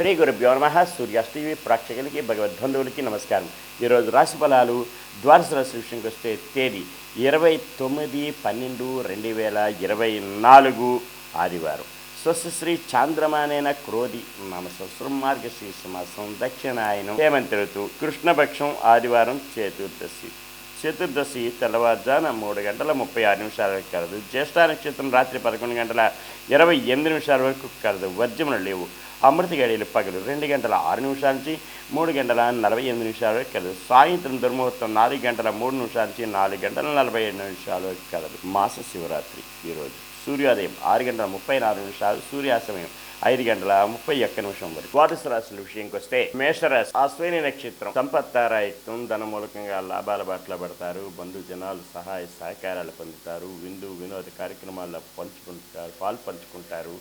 శ్రీ గురుభ్యో నమ. సూర్యాస్ ప్రేక్షకులకి భగవద్బంధువులకి నమస్కారం. ఈరోజు రాశి ఫలాలు ద్వాదశ రాశి విషయంకి వస్తే తేదీ ఇరవై తొమ్మిది పన్నెండు రెండు వేల ఇరవై నాలుగు ఆదివారం. స్వస్తి చాంద్రమానేన క్రోధి నామ సంవత్సరం మార్గశీర్ష మాసం దక్షిణాయనం హేమంత ఋతువు కృష్ణపక్షం ఆదివారం చతుర్దశి. చతుర్దశి తెల్లవారుజాన మూడు గంటల ముప్పై ఆరు నిమిషాల వరకు కలదు. జ్యేష్ఠ నక్షత్రం రాత్రి పదకొండు గంటల ఇరవై ఎనిమిది నిమిషాల వరకు కలదు. వర్జములు లేవు. అమృత గడియలు పగలు రెండు గంటల ఆరు నిమిషాల నుంచి మూడు గంటల నలభై ఎనిమిది నిమిషాల వరకు కలదు. సాయంత్రం దుర్ముహూర్తం నాలుగు గంటల మూడు నిమిషాల నుంచి నాలుగు గంటల నలభై ఏడు నిమిషాల వరకు కలదు. మాస శివరాత్రి ఈరోజు సూర్యోదయం ఆరు గంటల ముప్పై నాలుగు నిమిషాలు సూర్యాస్తమయం ఐదు గంటల ముప్పై ఒక్క నిమిషం వరకు. ద్వాదశ రాశుల విషయంకి వస్తే మేషరాశి అశ్విని నక్షత్రం సంపత్తారాయుక్తం ధనమూలకంగా లాభాల బాటలో పడతారు. బంధు జనాలు సహాయ సహకారాలు పొందుతారు. విందు వినోద కార్యక్రమాల్లో పంచుకుంటారు పాలు పంచుకుంటారు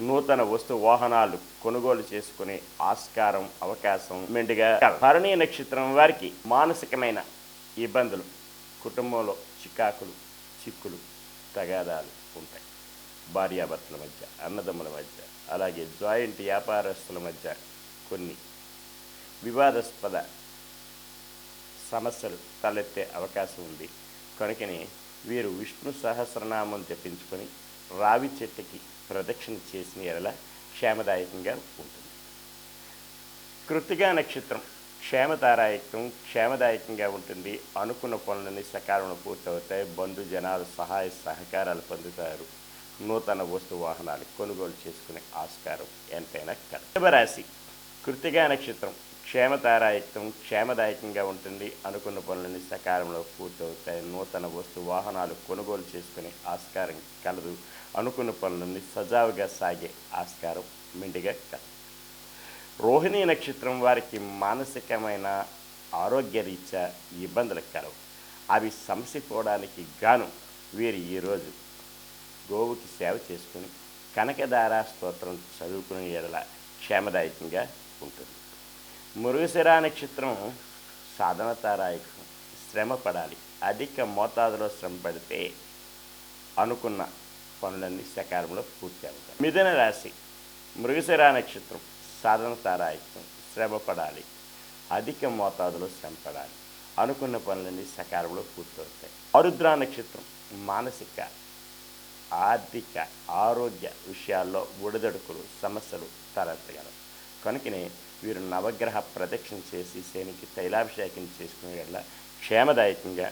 నూతన వస్తు వాహనాలు కొనుగోలు చేసుకునే ఆస్కారం అవకాశం మెండుగా భరణీ నక్షత్రం వారికి మానసికమైన ఇబ్బందులు కుటుంబంలో చికాకులు చిక్కులు తగాదాలు ఉంటాయి. భార్యాభర్తల మధ్య అన్నదమ్ముల మధ్య అలాగే జాయింట్ వ్యాపారస్తుల మధ్య కొన్ని వివాదాస్పద సమస్యలు తలెత్తే అవకాశం ఉంది. కనుకనే వీరు విష్ణు సహస్రనామం తెప్పించుకొని రావి చెట్టుకి ప్రదక్షిణ చేసిన ఎడల క్షేమదాయకంగా ఉంటుంది. కృతిగా నక్షత్రం క్షేమతారాయకం క్షేమదాయకంగా ఉంటుంది. అనుకున్న పనులన్నీ సకాలంలో పూర్తవుతాయి. బంధు జనాలు సహాయ సహకారాలు పొందుతారు. నూతన వస్తు వాహనాలు కొనుగోలు చేసుకునే ఆస్కారం ఎంతైనా కల కృతిగా నక్షత్రం క్షేమతారాయత్వం క్షేమదాయకంగా ఉంటుంది. అనుకున్న పనులన్నీ సకాలంలో పూర్తవుతాయి. నూతన వస్తు వాహనాలు కొనుగోలు చేసుకునే ఆస్కారం కలదు. అనుకున్న పనులన్నీ సజావుగా సాగే ఆస్కారం మెండుగా కలదు రోహిణీ నక్షత్రం వారికి మానసికమైన ఆరోగ్యరీత్యా ఇబ్బందులు కలవు అవి సంసిపోవడానికి గాను వీరు ఈరోజు గోవుకి సేవ చేసుకుని కనకదార స్తోత్రం చదువుకునే ఎడల క్షేమదాయకంగా ఉంటుంది. మురుగుశిరా నక్షత్రం సాధనతారాయకం శ్రమ పడాలి అధిక మోతాదులో శ్రమ పడితే అనుకున్న పనులన్నీ సకాలంలో పూర్తి అవుతాయి. మిథున రాశి మృగశిరా నక్షత్రం సాధన తారాయకం శ్రమ పడాలి అధిక మోతాదులో శ్రమ పడాలి అనుకున్న పనులన్నీ సకాలంలో పూర్తవుతాయి ఆరుద్ర నక్షత్రం మానసిక ఆర్థిక ఆరోగ్య విషయాల్లో ఒడిదడుకులు సమస్యలు తలెత్తగలవు. కనుకనే వీరు నవగ్రహ ప్రదక్షిణ చేసి శనికి తైలాభిషేకం చేసుకునే వల్ల క్షేమదాయకంగా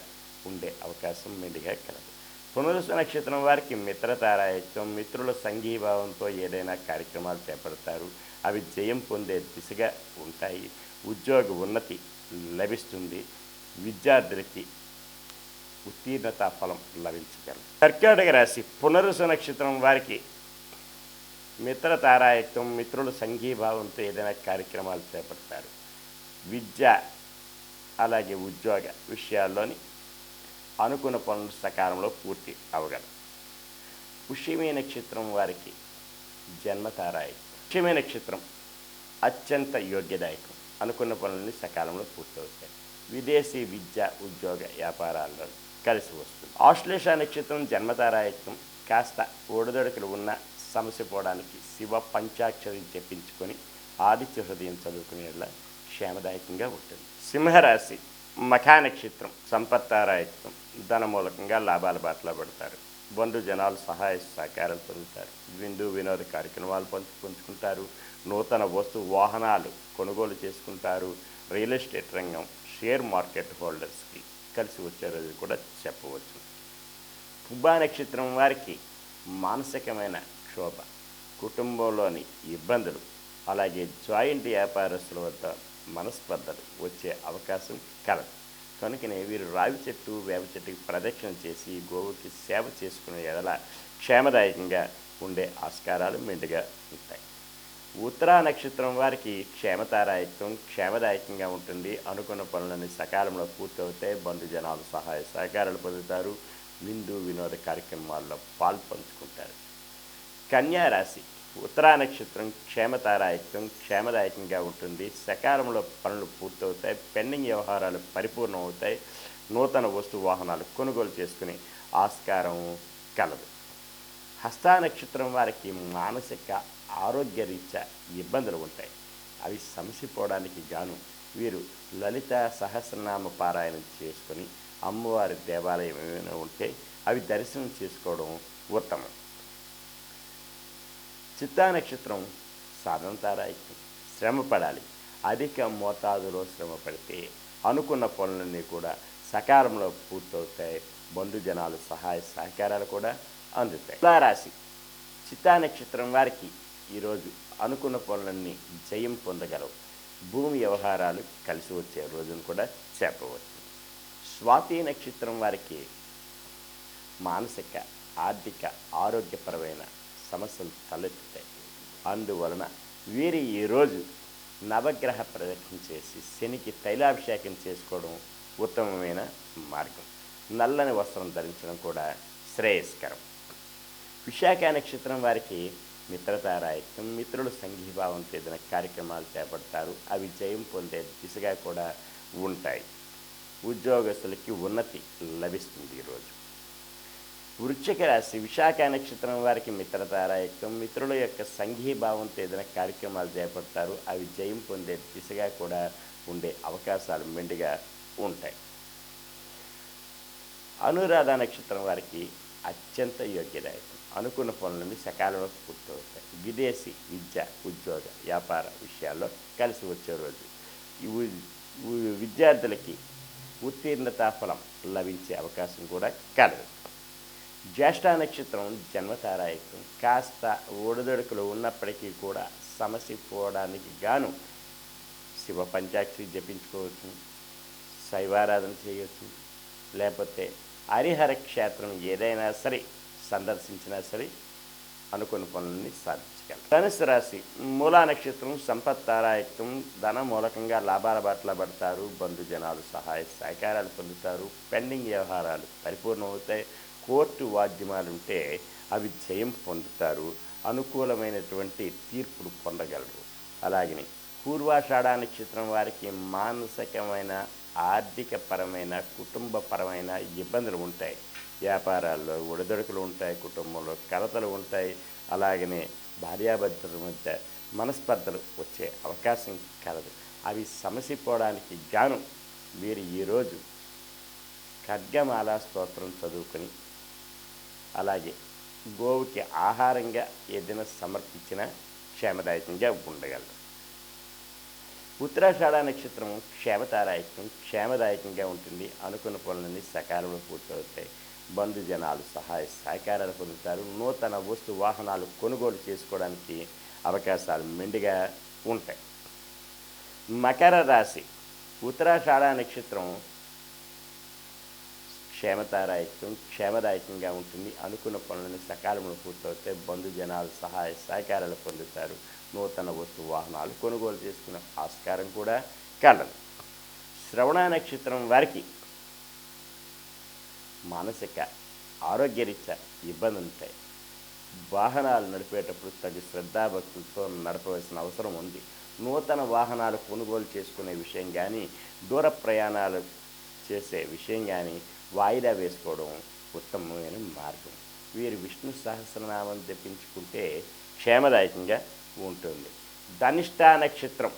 ఉండే అవకాశం మెండుగా కలదు. పునరుస నక్షత్రం వారికి మిత్రతారాయత్వం మిత్రుల సంఘీభావంతో ఏదైనా కార్యక్రమాలు చేపడతారు. అవి జయం పొందే దిశగా ఉంటాయి. ఉద్యోగ ఉన్నతి లభిస్తుంది. విద్యార్థులకి ఉత్తీర్ణత ఫలం లభించగలరు కర్కాటక రాశి పునరుస నక్షత్రం వారికి మిత్రతారాయత్వం మిత్రుల సంఘీభావంతో ఏదైనా కార్యక్రమాలు చేపడతారు. విద్య అలాగే ఉద్యోగ విషయాల్లోని అనుకున్న పనులు సకాలంలో పూర్తి అవగలరు. పుష్యమే నక్షత్రం వారికి జన్మతారాయి. పుష్యమే నక్షత్రం అత్యంత యోగ్యదాయకం. అనుకున్న పనులన్నీ సకాలంలో పూర్తవుతాయి. విదేశీ విద్య ఉద్యోగ వ్యాపారాల్లో కలిసి వస్తుంది. ఆశ్లేష నక్షత్రం జన్మతారాయత్వం. కాస్త ఓడదొడకలు ఉన్న సమస్య పోవడానికి శివ పంచాక్షరి చెప్పించుకొని ఆదిత్య హృదయం చదువుకునేలా క్షేమదాయకంగా ఉంటుంది. సింహరాశి మఖా నక్షత్రం సంపత్తారాయత్వం ధన మూలకంగా లాభాల బాటలో పడతారు. బంధు జనాలు సహాయ సహకారాలు పొందుతారు. విందు వినోద కార్యక్రమాలు పంచు పంచుకుంటారు నూతన వస్తు వాహనాలు కొనుగోలు చేసుకుంటారు. రియల్ ఎస్టేట్ రంగం షేర్ మార్కెట్ హోల్డర్స్కి కలిసి వచ్చే రోజు కూడా చెప్పవచ్చు. పుబ్బా నక్షత్రం వారికి మానసికమైన క్షోభ కుటుంబంలోని ఇబ్బందులు అలాగే జాయింట్ వ్యాపారస్తుల వద్ద మనస్పర్ధలు వచ్చే అవకాశం కలదు. కనుకనే వీరు రావి చెట్టు వేప చెట్టుకి ప్రదక్షిణ చేసి గోవుకి సేవ చేసుకునే ఎడల క్షేమదాయకంగా ఉండే ఆస్కారాలు మెండుగా ఉంటాయి. ఉత్తరా నక్షత్రం వారికి క్షేమతారాయకం క్షేమదాయకంగా ఉంటుంది. అనుకున్న పనులన్నీ సకాలంలో పూర్తవుతాయి. బంధు జనాలు సహాయ సహకారాలు పొందుతారు. విందు వినోద కార్యక్రమాల్లో పాల్పంచుకుంటారు కన్యారాశి ఉత్తరా నక్షత్రం క్షేమతారాయకం క్షేమదాయకంగా ఉంటుంది. సకాలంలో పనులు పూర్తవుతాయి. పెండింగ్ వ్యవహారాలు పరిపూర్ణం అవుతాయి నూతన వస్తు వాహనాలు కొనుగోలు చేసుకుని ఆస్కారం కలదు. హస్తా నక్షత్రం వారికి మానసిక ఆరోగ్య రీత్యా ఇబ్బందులు ఉంటాయి. అవి సమసిపోవడానికి గాను వీరు లలిత సహస్రనామ పారాయణం చేసుకొని అమ్మవారి దేవాలయం ఏమైనా ఉంటే అవి దర్శనం చేసుకోవడం ఉత్తమం. చిత్తా నక్షత్రం సాధనతారాయికం శ్రమ పడాలి అధిక మోతాదులో శ్రమ పడితే అనుకున్న పనులన్నీ కూడా సకాలంలో పూర్తవుతాయి. బంధు జనాలు సహాయ సహకారాలు కూడా అందుతాయి. తులారాశి. చిత్తా నక్షత్రం వారికి ఈరోజు అనుకున్న పనులన్నీ జయం పొందగలవు. భూమి వ్యవహారాలు కలిసి వచ్చే రోజును కూడా చెప్పవచ్చు స్వాతి నక్షత్రం వారికి మానసిక ఆర్థిక ఆరోగ్యపరమైన సమస్యలు తలెత్తుతాయి. అందువలన వీరి ఈరోజు నవగ్రహ ప్రదక్షిణ చేసి శనికి తైలాభిషేకం చేసుకోవడం ఉత్తమమైన మార్గం. నల్లని వస్త్రం ధరించడం కూడా శ్రేయస్కరం. విశాఖ నక్షత్రం వారికి మిత్రతారాయకం మిత్రులు సంఘీభావంతో ఏదైనా కార్యక్రమాలు చేపడతారు. అవి జయం పొందే దిశగా కూడా ఉంటాయి. ఉద్యోగస్తులకి ఉన్నతి లభిస్తుంది ఈరోజు వృశ్చిక రాశి విశాఖ నక్షత్రం వారికి మిత్రతారాయకం మిత్రుల యొక్క సంఘీభావంతో ఏదైనా కార్యక్రమాలు చేపడతారు. అవి జయం పొందే దిశగా కూడా ఉండే అవకాశాలు మెండుగా ఉంటాయి. అనురాధ నక్షత్రం వారికి అత్యంత యోగ్యదాయకం. అనుకున్న పనులన్నీ సకాలంలో పూర్తవుతాయి. విదేశీ విద్య ఉద్యోగ వ్యాపార విషయాల్లో కలిసి వచ్చే రోజు. విద్యార్థులకి ఉత్తీర్ణతా ఫలం లభించే అవకాశం కూడా కలదు. జ్యేష్ఠ నక్షత్రం జన్మతారాయత్వం కాస్త ఒడిదొడుకులు ఉన్నప్పటికీ కూడా సమస్య పోవడానికి గాను శివ పంచాక్షరి జపించుకోవచ్చు శైవారాధన చేయవచ్చు లేకపోతే హరిహర క్షేత్రం ఏదైనా సరే సందర్శించినా సరే అనుకున్న పనులని సాధించగలరు ధనుసు రాశి మూలా నక్షత్రం సంపత్ తారాయత్వం ధన మూలకంగా లాభాల బాటల పడతారు బంధుజనాలు సహాయ సహకారాలు పొందుతారు పెండింగ్ వ్యవహారాలు పరిపూర్ణమవుతాయి కోర్టు వాద్యమాలు ఉంటే అవి జయం పొందుతారు అనుకూలమైనటువంటి తీర్పులు పొందగలరు. అలాగని పూర్వాషాఢ నక్షత్రం వారికి మానసికమైన ఆర్థికపరమైన కుటుంబపరమైన ఇబ్బందులు ఉంటాయి. వ్యాపారాల్లో ఒడిదొడుకులు ఉంటాయి కుటుంబంలో కలతలు ఉంటాయి. అలాగనే భార్యాభర్తల మధ్య మనస్పర్ధలు వచ్చే అవకాశం కలదు. అవి సమసిపోవడానికి గాను వీరు ఈరోజు ఖడ్గమాల స్తోత్రం చదువుకొని అలాగే గోవుకి ఆహారంగా ఏదైనా సమర్పించిన క్షేమదాయకంగా ఉండగలరు ఉత్తరాషాఢ నక్షత్రం క్షేమతారాయకం క్షేమదాయకంగా ఉంటుంది అనుకున్న పనులన్నీ సకాలంలో పూర్తవుతాయి. బంధుజనాలు సహాయ సహకారాలు పొందుతారు. నూతన వస్తు వాహనాలు కొనుగోలు చేసుకోవడానికి అవకాశాలు మెండుగా ఉంటాయి. మకర రాశి ఉత్తరాషాఢ నక్షత్రం క్షేమతారాయకం క్షేమదాయకంగా ఉంటుంది. అనుకున్న పనులను సకాలంలో పూర్తవుతాయి బంధుజనాలు సహాయ సహకారాలు పొందుతారు. నూతన వస్తు వాహనాలు కొనుగోలు చేసుకునే ఆస్కారం కూడా కలదు. శ్రవణ నక్షత్రం వారికి మానసిక ఆరోగ్యరీత్యా ఇబ్బందులు ఉంటాయి వాహనాలు నడిపేటప్పుడు తగు శ్రద్ధాభక్తులతో నడపవలసిన అవసరం ఉంది. నూతన వాహనాలు కొనుగోలు చేసుకునే విషయం కానీ దూర ప్రయాణాలు చేసే విషయం కానీ వాయిదా వేసుకోవడం ఉత్తమమైన మార్గం. వీరు విష్ణు సహస్రనామం తెప్పించుకుంటే క్షేమదాయకంగా ఉంటుంది. ధనిష్టా నక్షత్రం.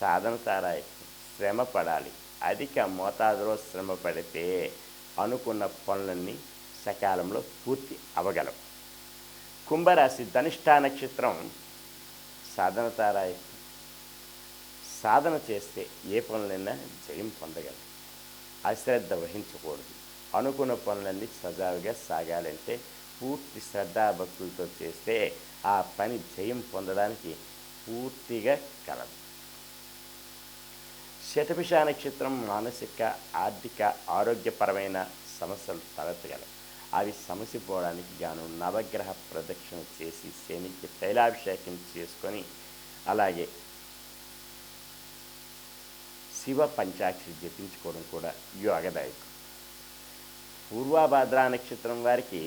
సాధన సారాయకం శ్రమ పడాలి. అధిక మోతాదులో శ్రమ పడితే అనుకున్న పనులన్నీ సకాలంలో పూర్తి అవగలం. కుంభరాశి ధనిష్టా నక్షత్రం. సాధన తారాయకం సాధన చేస్తే ఏ పనులైనా జయం పొందగలరు అశ్రద్ధ వహించకూడదు. అనుకున్న పనులన్నీ సజావుగా సాగాలంటే పూర్తి శ్రద్ధాభక్తులతో చేస్తే ఆ పని జయం పొందడానికి పూర్తిగా కలదు. శతభిష నక్షత్రం మానసిక ఆర్థిక ఆరోగ్యపరమైన సమస్యలు తలెత్తగలవు అవి సమసిపోవడానికి గాను నవగ్రహ ప్రదక్షిణ చేసి శనికి తైలాభిషేకం చేసుకొని అలాగే శివ పంచాక్షరి జపించుకోవడం కూడా యోగదాయకం పూర్వాభాద్రా నక్షత్రం వారికి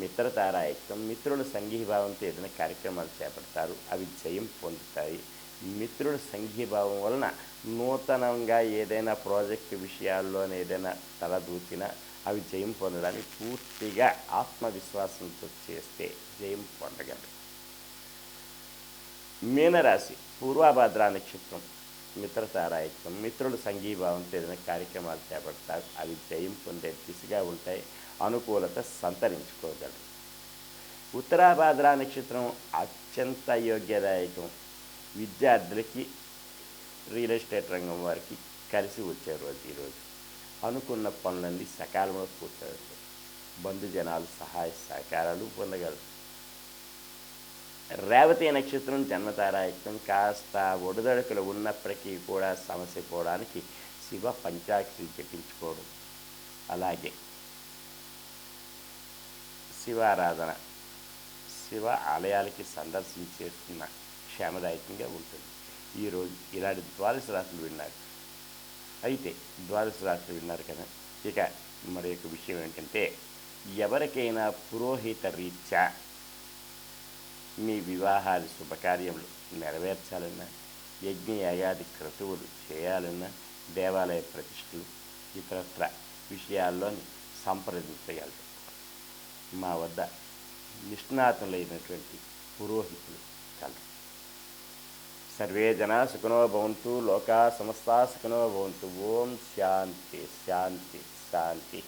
మిత్రతారాయకం మిత్రుల సంఘీభావంతో ఏదైనా కార్యక్రమాలు చేపడతారు అవి జయం పొందుతాయి. మిత్రుల సంఘీభావం వలన నూతనంగా ఏదైనా ప్రాజెక్టు విషయాల్లోనే ఏదైనా తలదూచినా అవి జయం పొందడానికి పూర్తిగా ఆత్మవిశ్వాసంతో చేస్తే జయం పొందగలరు మీనరాశి పూర్వాభాద్రా నక్షత్రం. మిత్రతారాయత్వం మిత్రులు సంఘీభావంతో ఏదైనా కార్యక్రమాలు చేపడతారు. అవి జయం పొందే దిశగా ఉంటాయి. అనుకూలత సంతరించుకోగలరు. ఉత్తరాభాద్ర నక్షత్రం అత్యంత యోగ్యదాయకం. విద్యార్థులకి రియల్ ఎస్టేట్ రంగం వారికి కలిసి వచ్చే రోజు ఈరోజు అనుకున్న పనులన్నీ సకాలంలో పూర్తవుతాయి. బంధుజనాలు సహాయ సహకారాలు పొందగలరు. రేవతి నక్షత్రం జన్మతారాయత్వం కాస్త ఒడిదడుకులు ఉన్నప్పటికీ కూడా సమస్య పోవడానికి శివ పంచాక్షరి జపించుకోవడం అలాగే శివారాధన శివ ఆలయాలకి సందర్శించేస్తున్న క్షేమదాయకంగా ఉంటుంది. ఈరోజు ఇలాంటి ద్వాదశ రాత్రులు విన్నారు. అయితే ద్వాదశ రాశులు విన్నారు కదా. ఇక మరి యొక్క విషయం ఏంటంటే ఎవరికైనా పురోహిత రీత్యా మీ వివాహాది శుభకార్యములు నెరవేర్చాలన్నా యజ్ఞయాగాది క్రతువులు చేయాలన్నా దేవాలయ ప్రతిష్టలు ఇతరత్ర విషయాల్లోని సంప్రదించగలరు. మా వద్ద నిష్ణాతులైనటువంటి పురోహితులు కలరు. సర్వే జనా సుఖనో భవంతు లోకా సమస్తా సుఖనో భవంతు. ఓం శాంతి శాంతి శాంతి.